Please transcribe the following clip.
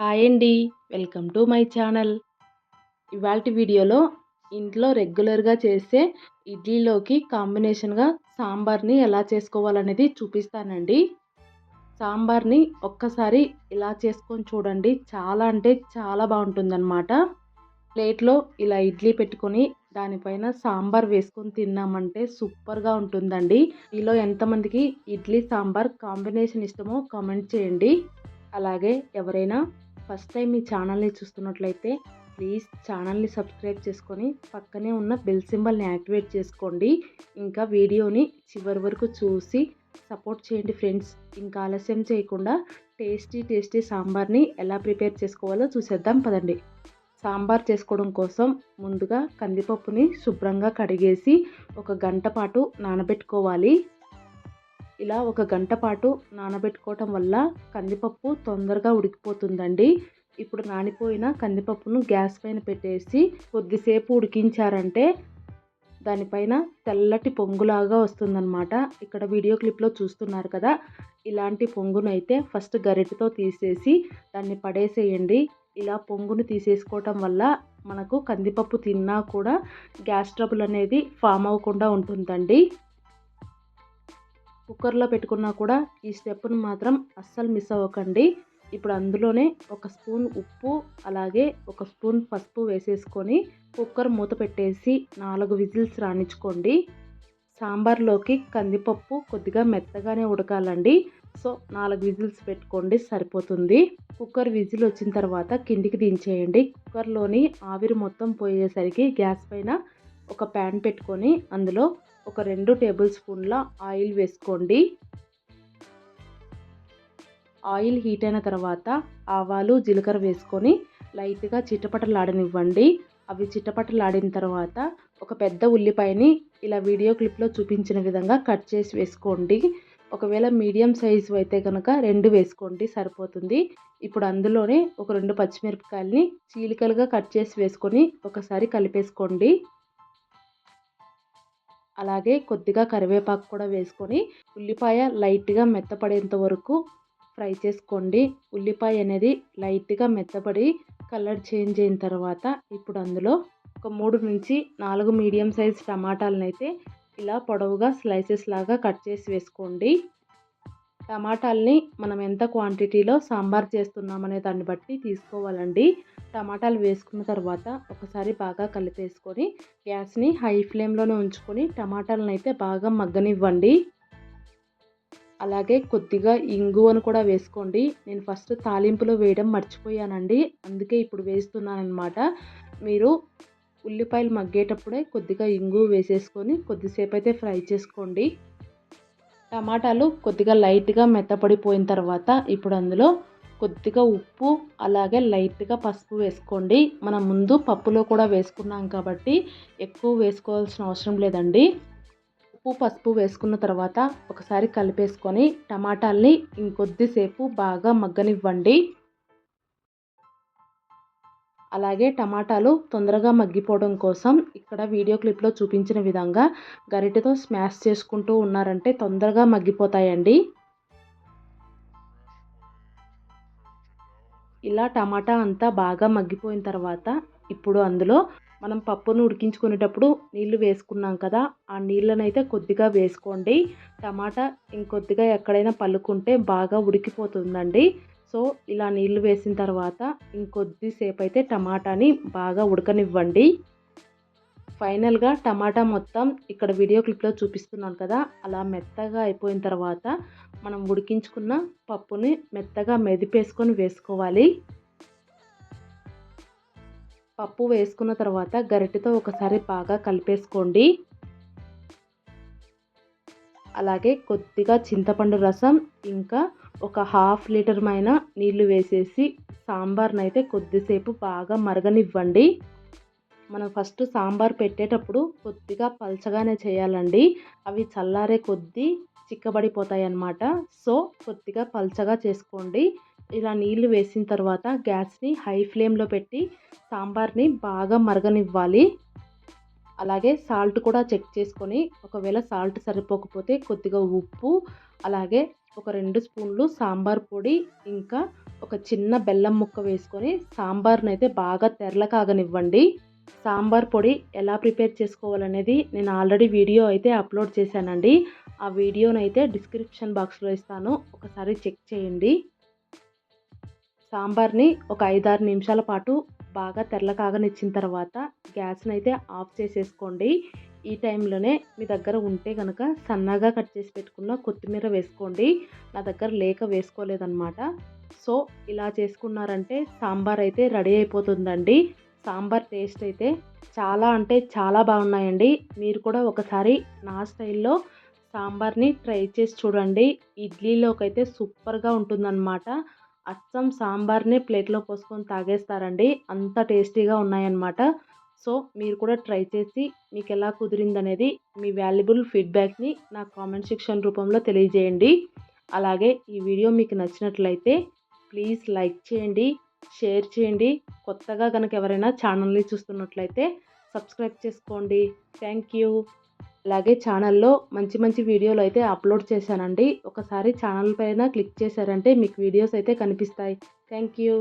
Hi అండి. Welcome to my channel. ఇవాల్టి వీడియోలో ఇంట్లో రెగ్యులర్గా చేసే ఇడ్లీలోకి కాంబినేషన్గా సాంబార్ని ఎలా చేసుకోవాలనేది చూపిస్తానండి. సాంబార్ని ఒక్కసారి ఇలా చేసుకొని చూడండి. చాలా అంటే చాలా బాగుంటుందన్నమాట. ప్లేట్లో ఇలా ఇడ్లీ పెట్టుకొని దానిపైన సాంబార్ వేసుకొని తిన్నామంటే సూపర్గా ఉంటుందండి. మీలో ఎంతమందికి ఇడ్లీ సాంబార్ కాంబినేషన్ ఇష్టమో కామెంట్ చేయండి. అలాగే ఎవరైనా ఫస్ట్ టైం మీ ఛానల్ని చూస్తున్నట్లయితే ప్లీజ్ ఛానల్ని సబ్స్క్రైబ్ చేసుకొని పక్కనే ఉన్న బెల్ సింబల్ని యాక్టివేట్ చేసుకోండి. ఇంకా వీడియోని చివరి వరకు చూసి సపోర్ట్ చేయండి ఫ్రెండ్స్. ఇంకా ఆలస్యం చేయకుండా టేస్టీ టేస్టీ సాంబార్ని ఎలా ప్రిపేర్ చేసుకోవాలో చూసేద్దాం పదండి. సాంబార్ చేసుకోవడం కోసం ముందుగా కందిపప్పుని శుభ్రంగా కడిగేసి ఒక గంట పాటు నానబెట్టుకోవాలి. ఇలా ఒక గంట పాటు నానబెట్టుకోవటం వల్ల కందిపప్పు తొందరగా ఉడికిపోతుందండి. ఇప్పుడు నానిపోయిన కందిపప్పును గ్యాస్ పైన పెట్టేసి కొద్దిసేపు ఉడికించారంటే దానిపైన తెల్లటి పొంగులాగా వస్తుందన్నమాట. ఇక్కడ వీడియో క్లిప్లో చూస్తున్నారు కదా ఇలాంటి పొంగునైతే ఫస్ట్ గరిటతో తీసేసి దాన్ని పడేసేయండి. ఇలా పొంగును తీసేసుకోవటం వల్ల మనకు కందిపప్పు తిన్నా కూడా గ్యాస్ ట్రబుల్ అనేది ఫామ్ అవ్వకుండా ఉంటుందండి. కుక్కర్లో పెట్టుకున్నా కూడా ఈ స్టెప్ను మాత్రం అస్సలు మిస్ అవ్వకండి. ఇప్పుడు అందులోనే ఒక స్పూన్ ఉప్పు అలాగే ఒక స్పూన్ పసుపు వేసేసుకొని కుక్కర్ మూత పెట్టేసి నాలుగు విజిల్స్ రాణించుకోండి సాంబార్లోకి కందిపప్పు కొద్దిగా మెత్తగానే ఉడకాలండి. సో నాలుగు విజిల్స్ పెట్టుకోండి సరిపోతుంది. కుక్కర్ విజిల్ వచ్చిన తర్వాత కిందికి దించేయండి. కుక్కర్లోని ఆవిరి మొత్తం పోయేసరికి గ్యాస్ పైన ఒక ప్యాన్ పెట్టుకొని అందులో ఒక రెండు టేబుల్ స్పూన్ల ఆయిల్ వేసుకోండి. ఆయిల్ హీట్ అయిన తర్వాత ఆవాలు జీలకర్ర వేసుకొని లైట్గా చిట్టపటలాడనివ్వండి అవి చిట్టపటలాడిన తర్వాత ఒక పెద్ద ఉల్లిపాయని ఇలా వీడియో క్లిప్లో చూపించిన విధంగా కట్ చేసి వేసుకోండి. ఒకవేళ మీడియం సైజు అయితే కనుక రెండు వేసుకోండి సరిపోతుంది. ఇప్పుడు అందులోనే ఒక రెండు పచ్చిమిరపకాయలని చీలికలుగా కట్ చేసి వేసుకొని ఒకసారి కలిపేసుకోండి. అలాగే కొద్దిగా కరివేపాకు కూడా వేసుకొని ఉల్లిపాయ లైట్గా మెత్తపడేంత వరకు ఫ్రై చేసుకోండి. ఉల్లిపాయ అనేది లైట్గా మెత్తపడి కలర్ చేంజ్ అయిన తర్వాత ఇప్పుడు అందులో ఒక మూడు నుంచి నాలుగు మీడియం సైజ్ టమాటాలను అయితే ఇలా పొడవుగా స్లైసెస్ లాగా కట్ చేసి వేసుకోండి. టమాటాలని మనం ఎంత క్వాంటిటీలో సాంబార్ చేస్తున్నామనే దాన్ని బట్టి తీసుకోవాలండి. టమాటాలు వేసుకున్న తర్వాత ఒకసారి బాగా కలిపేసుకొని గ్యాస్ని హై ఫ్లేమ్లోనే ఉంచుకొని టమాటాలను అయితే బాగా మగ్గనివ్వండి. అలాగే కొద్దిగా ఇంగువను కూడా వేసుకోండి. నేను ఫస్ట్ తాలింపులో వేయడం మర్చిపోయానండి. అందుకే ఇప్పుడు వేస్తున్నాను అనమాట మీరు ఉల్లిపాయలు మగ్గేటప్పుడే కొద్దిగా ఇంగు వేసేసుకొని కొద్దిసేపు అయితే ఫ్రై చేసుకోండి. టమాటాలు కొద్దిగా లైట్గా మెత్తపడిపోయిన తర్వాత ఇప్పుడు అందులో కొద్దిగా ఉప్పు అలాగే లైట్గా పసుపు వేసుకోండి. మనం ముందు పప్పులో కూడా వేసుకున్నాం కాబట్టి ఎక్కువ వేసుకోవాల్సిన అవసరం లేదండి. ఉప్పు పసుపు వేసుకున్న తర్వాత ఒకసారి కలిపేసుకొని టమాటాల్ని ఇంకొద్దిసేపు బాగా మగ్గనివ్వండి. అలాగే టమాటాలు తొందరగా మగ్గిపోవడం కోసం ఇక్కడ వీడియో క్లిప్లో చూపించిన విధంగా గరిటెతో స్మాష్ చేసుకుంటూ ఉన్నారంటే తొందరగా మగ్గిపోతాయండి. ఇలా టమాటా అంతా బాగా మగ్గిపోయిన తర్వాత ఇప్పుడు అందులో మనం పప్పును ఉడికించుకునేటప్పుడు నీళ్ళు వేసుకున్నాం కదా ఆ నీళ్ళనైతే కొద్దిగా వేసుకోండి. టమాటా ఇంకొద్దిగా ఎక్కడైనా పలుకుంటే బాగా ఉడికిపోతుందండి. సో ఇలా నీళ్ళు వేసిన తర్వాత ఇంకొద్దిసేపు అయితే టమాటాని బాగా ఉడకనివ్వండి. ఫైనల్గా టమాటా మొత్తం ఇక్కడ వీడియో క్లిప్లో చూపిస్తున్నాను కదా అలా మెత్తగా అయిపోయిన తర్వాత మనం ఉడికించుకున్న పప్పుని మెత్తగా మెదిపేసుకొని వేసుకోవాలి. పప్పు వేసుకున్న తర్వాత గరిటెతో ఒకసారి బాగా కలిపేసుకోండి. అలాగే కొద్దిగా చింతపండు రసం ఇంకా ఒక హాఫ్ లీటర్ మైన నీళ్ళు వేసేసి సాంబార్ని అయితే కొద్దిసేపు బాగా మరగనివ్వండి. మనం ఫస్ట్ సాంబార్ పెట్టేటప్పుడు కొద్దిగా పల్చగానే చేయాలండి. అవి చల్లారే కొద్దీ చిక్కబడిపోతాయి అన్నమాట సో కొద్దిగా పల్చగా చేసుకోండి. ఇలా నీళ్ళు వేసిన తర్వాత గ్యాస్ని హై ఫ్లేమ్లో పెట్టి సాంబార్ని బాగా మరగనివ్వాలి. అలాగే సాల్ట్ కూడా చెక్ చేసుకొని ఒకవేళ సాల్ట్ సరిపోకపోతే కొద్దిగా ఉప్పు అలాగే ఒక రెండు స్పూన్లు సాంబార్ పొడి ఇంకా ఒక చిన్న బెల్లం ముక్క వేసుకొని సాంబార్ని అయితే బాగా తెరల కాగనివ్వండి. సాంబార్ పొడి ఎలా ప్రిపేర్ చేసుకోవాలనేది నేను ఆల్రెడీ వీడియో అయితే అప్లోడ్ చేశానండి. ఆ వీడియోని అయితే డిస్క్రిప్షన్ బాక్స్లో ఇస్తాను. ఒకసారి చెక్ చేయండి. సాంబార్ని ఒక ఐదారు నిమిషాల పాటు బాగా తెరల కాగనిచ్చిన తర్వాత గ్యాస్ని అయితే ఆఫ్ చేసేసుకోండి. ఈ టైంలోనే మీ దగ్గర ఉంటే కనుక సన్నగా కట్ చేసి పెట్టుకున్న కొత్తిమీర వేసుకోండి. నా దగ్గర లేక వేసుకోలేదన్నమాట. సో ఇలా చేసుకున్నారంటే సాంబార్ అయితే రెడీ అయిపోతుందండి. సాంబార్ టేస్ట్ అయితే చాలా అంటే చాలా బాగున్నాయండి. మీరు కూడా ఒకసారి నా స్టైల్లో సాంబార్ని ట్రై చేసి చూడండి. ఇడ్లీలోకైతే సూపర్గా ఉంటుందన్నమాట. అచ్చం సాంబార్ని ప్లేట్లో పోసుకొని తాగేస్తారండి. అంత టేస్టీగా ఉన్నాయన్నమాట. సో మీరు కూడా ట్రై చేసి మీకు ఎలా కుదిరిందనేది మీ వాల్యుబుల్ ఫీడ్బ్యాక్ని నా కామెంట్ సెక్షన్ రూపంలో తెలియజేయండి. అలాగే ఈ వీడియో మీకు నచ్చినట్లయితే ప్లీజ్ లైక్ చేయండి షేర్ చేయండి. కొత్తగా కనుక ఎవరైనా ఛానల్ని చూస్తున్నట్లయితే సబ్స్క్రైబ్ చేసుకోండి. Thank you. అలాగే ఛానల్లో మంచి మంచి వీడియోలు అయితే అప్లోడ్ చేశానండి. ఒకసారి ఛానల్ పైన క్లిక్ చేశారంటే మీకు వీడియోస్ అయితే కనిపిస్తాయి. Thank you.